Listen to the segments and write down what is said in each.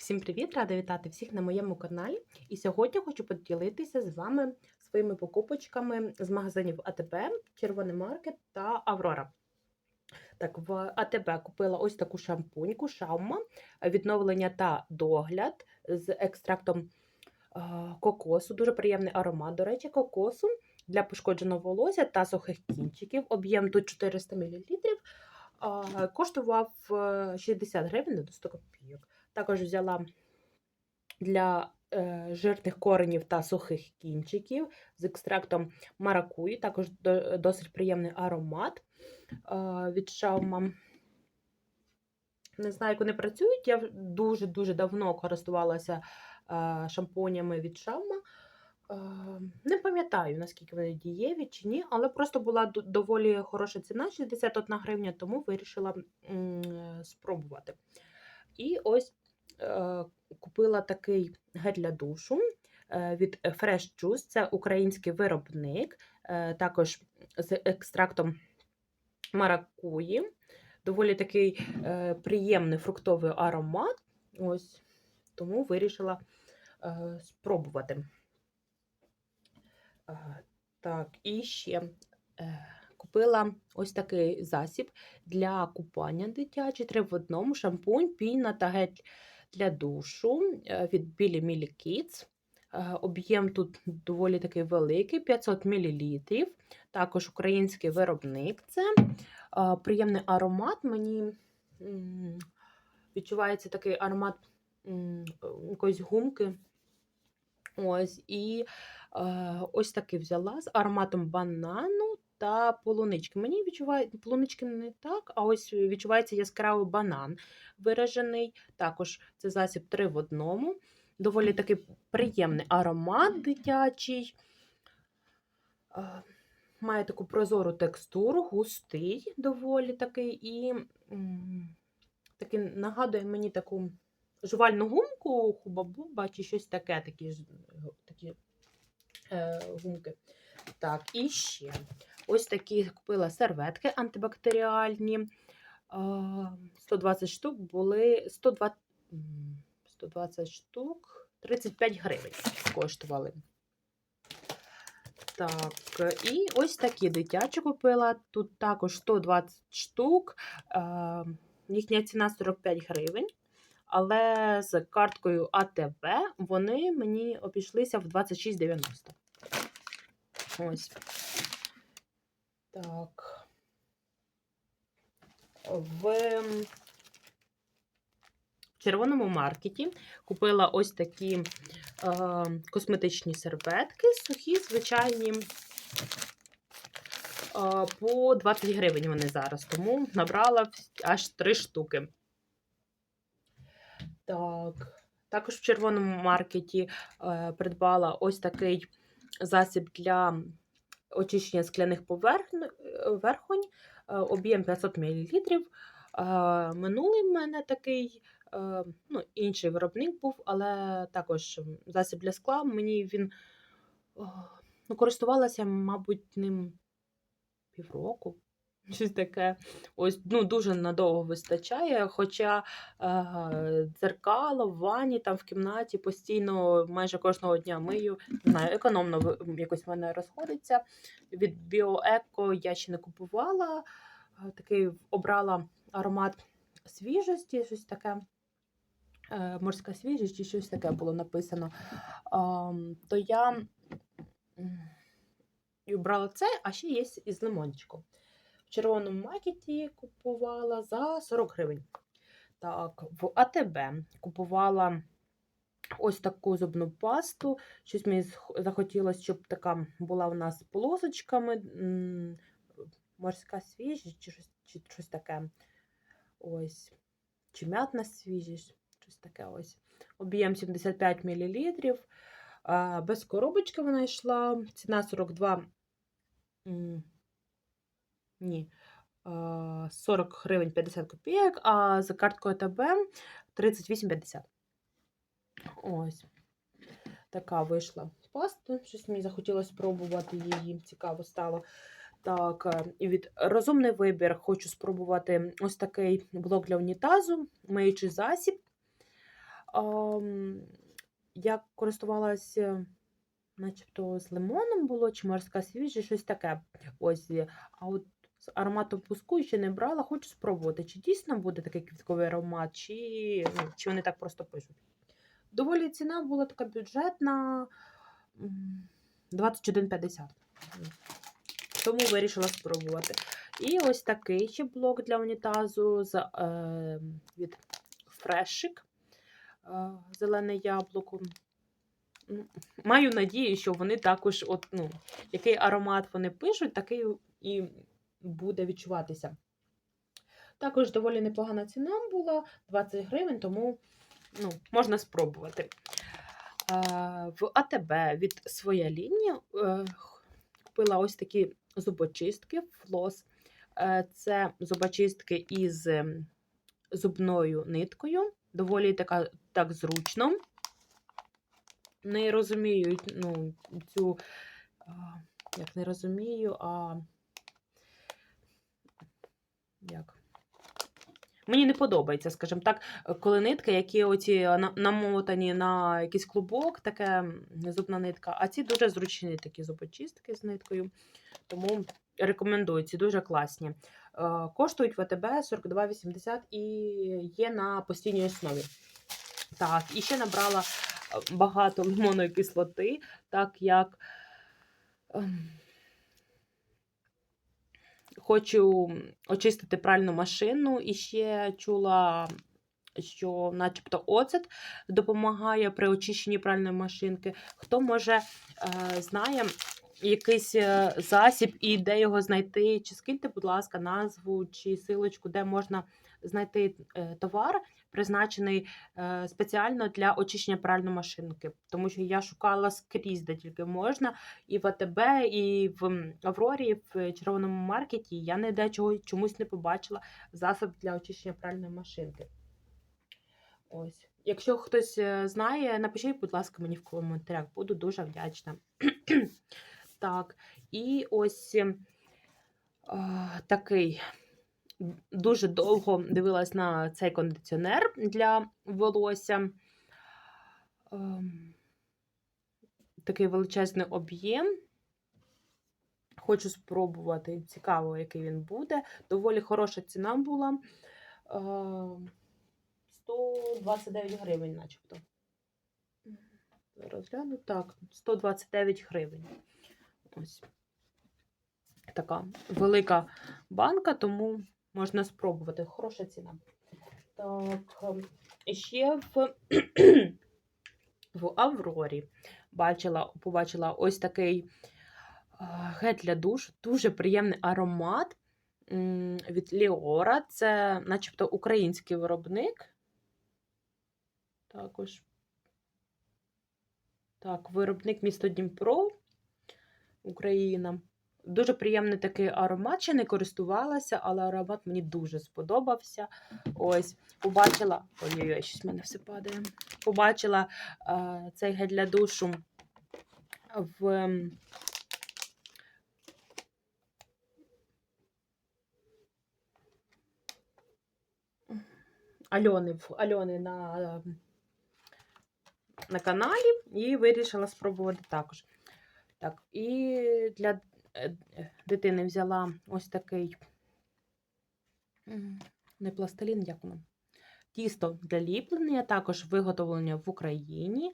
Всім привіт! Рада вітати всіх на моєму каналі. І сьогодні хочу поділитися з вами своїми покупочками з магазинів АТБ, Червоний Маркет та Аврора. Так, в АТБ купила ось таку шампуньку Шаума, відновлення та догляд з екстрактом е, кокосу. Дуже приємний аромат, до речі, кокосу для пошкодженого волосся та сухих кінчиків. Об'єм тут 400 мл. Е, Коштував е, 60 гривень до 100 копійок. Також взяла для е, жирних коренів та сухих кінчиків з екстрактом маракуї. Також до, досить приємний аромат е, від Xiaoma. Не знаю, як вони працюють. Я дуже-дуже давно користувалася е, шампунями від. Е, Не пам'ятаю, наскільки вони дієві чи ні, але просто була доволі хороша ціна 61 гривня, тому вирішила спробувати. І ось купила такий гель для душу е, від Fresh Juice. Це український виробник, е, також з екстрактом маракуї. Доволі такий е, приємний фруктовий аромат. Ось тому вирішила е, спробувати. Е, так, і ще е, купила ось такий засіб для купання дитячий, три в одному, шампунь, піна та гель для душу е, від Billy Millie Kids. Е, Об'єм тут доволі такий великий, 500 мл. Також український виробник. Це Е, приємний аромат. Мені відчувається такий аромат якоїсь гумки. Ось, і ось такий взяла з ароматом банану та полунички. Мені відчуває полунички не так, а ось відчувається яскравий банан виражений. Також це засіб 3 в одному. Доволі такий приємний аромат дитячий. Має таку прозору текстуру, густий, доволі такий, і такий нагадує мені таку жувальну гумку, хуба-буба, чи щось таке, такі, такі е, гумки. Так, і ще ось такі купила серветки антибактеріальні. Е, 120 штук були 120, 120 штук, 35 гривень коштували. Так, і ось такі дитячі купила. Тут також 120 штук. Їхня ціна 45 гривень. Але з карткою АТБ вони мені обійшлися в 26,90. Ось. Так. В червоному маркеті купила ось такі е, косметичні серветки, сухі, звичайні. Е, по 20 гривень вони зараз, тому набрала аж 3 штуки. Так. Також в червоному маркеті е, придбала ось такий засіб для очищення скляних поверхонь, верхонь, е, об'єм 500 мл. Е, минулий в мене такий, е, ну, інший виробник був, але також засіб для скла. Мені він ну, користувалася, мабуть, ним півроку. Щось таке. Ось ну, дуже надовго вистачає. Хоча е, дзеркало в ванні, там в кімнаті постійно майже кожного дня мию. Не знаю, економно якось в мене розходиться. Від Біоеко я ще не купувала. Е, Такий обрала аромат свіжості, щось таке. е, Морська свіжість чи щось таке було написано. Ам, То я обрала це, а ще є із лимончиком. В червоному маркеті купувала за 40 гривень. Так, в АТБ купувала ось таку зубну пасту. Щось мені захотілося, щоб така була в нас з полосочками. Морська свіжість чи щось, чи щось таке. Ось. Чи м'ятна свіжість, щось таке ось. Об'єм 75 мл. Без коробочки вона йшла. Ціна 42. Ні. 40 гривень 50 копійок, а за карткою АТБ 38,50. Ось. Така вийшла паста. Щось мені захотілося спробувати її. Цікаво стало. Так, е, і від розумний вибір хочу спробувати ось такий блок для унітазу, миючий засіб. я користувалася, начебто, з лимоном було, чи морська свіжість, щось таке. Ось. е, А от з ароматом пуску ще не брала, хочу спробувати, чи дійсно буде такий квітковий аромат, чи, ну, чи вони так просто пишуть. Доволі ціна була така бюджетна 21,50. Тому вирішила спробувати. І ось такий ще блок для унітазу з, е, від Фрешик. Зелене яблуко. Маю надію, що вони також, от, ну, який аромат вони пишуть, такий і буде відчуватися. Також доволі непогана ціна була 20 гривень, тому ну, можна спробувати. В АТБ від своя лінія е, купила ось такі зубочистки флос. Е, Це зубочистки із ем, зубною ниткою. Доволі така так зручно. Не розумію ну, цю. Як не розумію, а як? Мені не подобається, скажімо так, коли нитки, які оці намотані на якийсь клубок, таке зубна нитка, а ці дуже зручні такі зубочистки з ниткою. Тому рекомендую, ці дуже класні. Е, Коштують в АТБ 42,80 і є на постійній основі. Так, і ще набрала е, багато лимонної кислоти, так як ем, хочу очистити пральну машину, і ще чула, що начебто оцет допомагає при очищенні пральної машинки. Хто може е, знає якийсь е, засіб і де його знайти, чи скиньте, будь ласка, назву чи силочку, де можна знайти е, товар, призначений е, спеціально для очищення пральної машинки. Тому що я шукала скрізь, де тільки можна, і в АТБ, і в Аврорі, в червоному маркеті. Я ніде чого чомусь не побачила засіб для очищення пральної машинки. Ось. Якщо хтось знає, напишіть, будь ласка, мені в коментарях. Буду дуже вдячна. Так, і ось е, такий. Дуже довго дивилась на цей кондиціонер для волосся. Ем, Такий величезний об'єм. Хочу спробувати. Цікаво, який він буде. Доволі хороша ціна була. Ем, 129 гривень, начебто. Зараз гляну. Так, 129 гривень. Ось. Така велика банка, тому можна спробувати. Хороша ціна. Так, ем, ще в, в Аврорі бачила, побачила ось такий а, гель для душ. Дуже приємний аромат від Ліора. Це начебто український виробник. Також. Так, виробник місто Дніпро, Україна. Дуже приємний такий аромат. Ще не користувалася, але аромат мені дуже сподобався. Ось, побачила. Ой-ой-ой, щось в мене все падає. Побачила е, цей гель для душу в. ем, Альони, Альони на, ем, на каналі і вирішила спробувати також. Так, і для е, е, дитини взяла ось такий не пластилін, як воно. Тісто для ліплення, також виготовлення в Україні.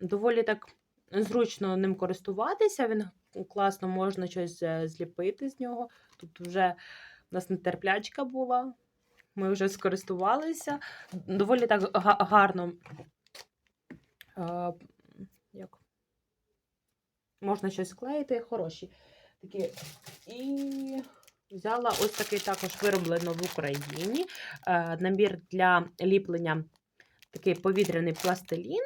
Доволі так зручно ним користуватися. Він класно можна щось е, зліпити з нього. Тут вже у нас нетерплячка була. Ми вже скористувалися. Доволі так гарно. Можна щось склеїти, хороші. Такі. І взяла ось такий також вироблено в Україні. е, Набір для ліплення такий повітряний пластилін.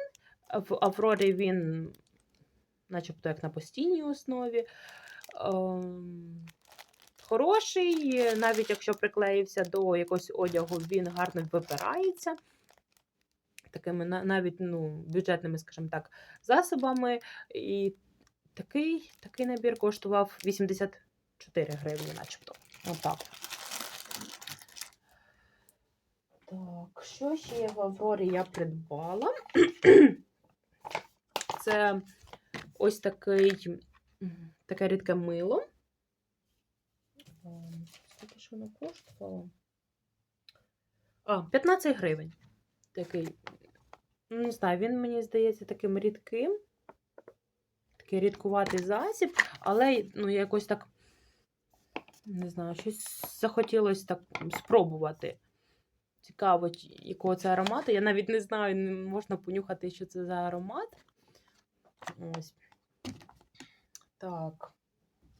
В Аврорі він, начебто, як на постійній основі. Ем, Хороший, навіть якщо приклеївся до якогось одягу, він гарно випирається. Такими навіть ну, бюджетними, скажімо так, засобами. І такий, такий набір коштував 84 гривні, начебто. Отак. Так, що ще в Аврорі я придбала? Це ось такий, таке рідке мило. Скільки ж воно коштувало? А, 15 гривень. Такий, не знаю, він мені здається таким рідким. Такий рідкуватий засіб, але ну, якось так, не знаю, щось захотілося так спробувати. Цікаво, якого це аромату. Я навіть не знаю, не можна понюхати, що це за аромат. Ось. Так.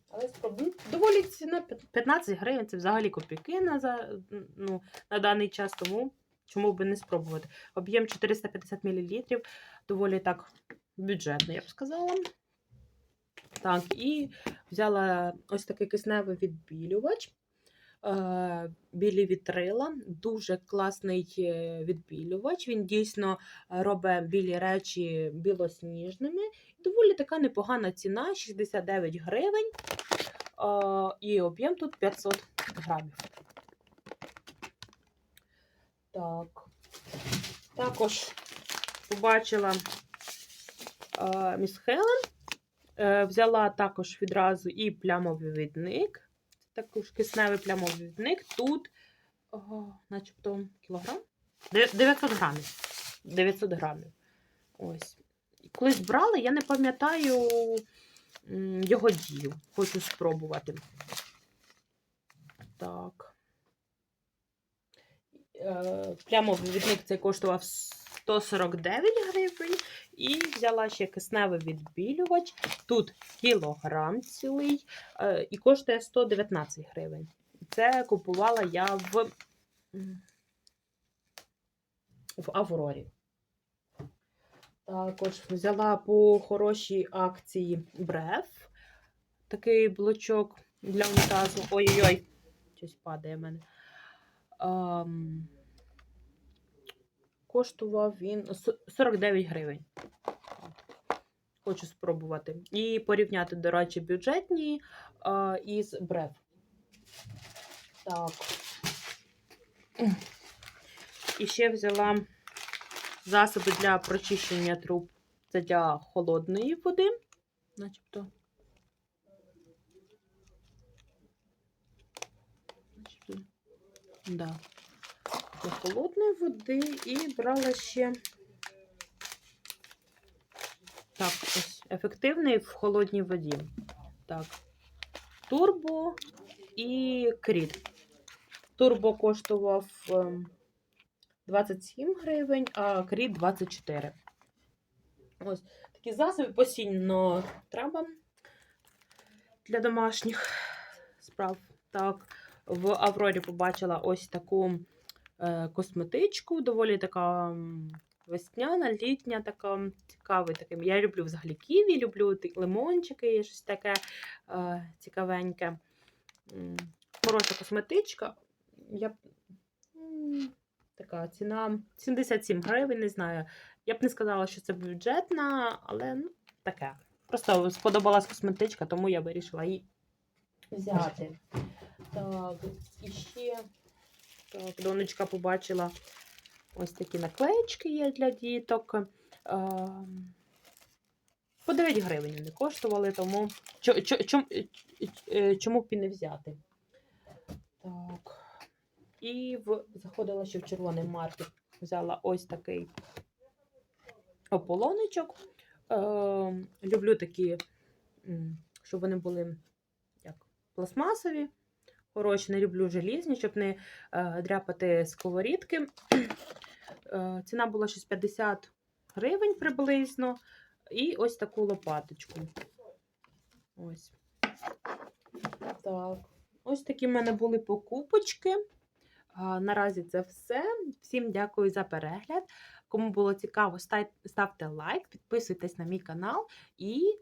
Але спробуй. Доволі ціна 15 гривень це взагалі копійки на, ну, на даний час, тому чому би не спробувати. Об'єм 450 мл, доволі так бюджетно, я б сказала. Так, і взяла ось такий кисневий відбілювач. е, Білі вітрила. Дуже класний е, відбілювач. Він дійсно робить білі речі білосніжними. Доволі така непогана ціна 69 гривень. Е, І об'єм тут 500 грамів. Так. Також побачила міс Хелен. Е, Взяла також відразу і плямовий відник. Також кисневий плямовий відник. Тут, о, начебто, кілограм? 900 грамів. 900 грамів. Ось. Колись брала, я не пам'ятаю його дію. Хочу спробувати. Так. Е, Плямовий цей коштував 149 гривень. І взяла ще кисневий відбілювач. Тут кілограм цілий е, і коштує 119 гривень. Це купувала я в, в Аврорі. Також взяла по хорошій акції Бреф. Такий блочок для унітазу. Ой-ой-ой, щось падає в мене. Ам, коштував він 49 гривень. Хочу спробувати. І порівняти, до речі, бюджетні а, із Бреф. Так. І ще взяла засоби для прочищення труб. Це для холодної води. Начебто. Начебто. Да. Для холодної води і брала ще. Так, ось ефективний в холодній воді. Так. Турбо і кріт. Турбо коштував ем, 27 гривень, а кріт 24. Ось такі засоби постійно треба для домашніх справ. Так, в Аврорі побачила ось таку косметичку, доволі така весняна, літня, така цікавий таким. Я люблю взагалі ківі, люблю лимончики, щось таке е, цікавеньке. Хороша косметичка. Я така ціна 77 гривень, не знаю. Я б не сказала, що це бюджетна, але ну, таке. Просто сподобалась косметичка, тому я вирішила її взяти. Так, і ще так, донечка побачила ось такі наклеєчки є для діток. Ем, По 9 гривень вони коштували, тому е, е, чому б і не взяти? Так. І в... заходила ще в червоний маркет. Взяла ось такий ополоничок. Е, люблю такі, щоб вони були як пластмасові. Хороші, не люблю желізні, щоб не е, дряпати сковорідки. Е, ціна була щось 50 гривень приблизно. І ось таку лопаточку. Ось. Так. Ось такі в мене були покупочки. Наразі це все. Всім дякую за перегляд. Кому було цікаво, ставте лайк, підписуйтесь на мій канал і е,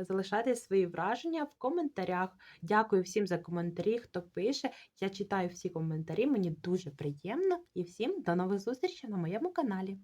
залишайте свої враження в коментарях. Дякую всім за коментарі, хто пише. Я читаю всі коментарі, мені дуже приємно. І всім до нових зустрічей на моєму каналі.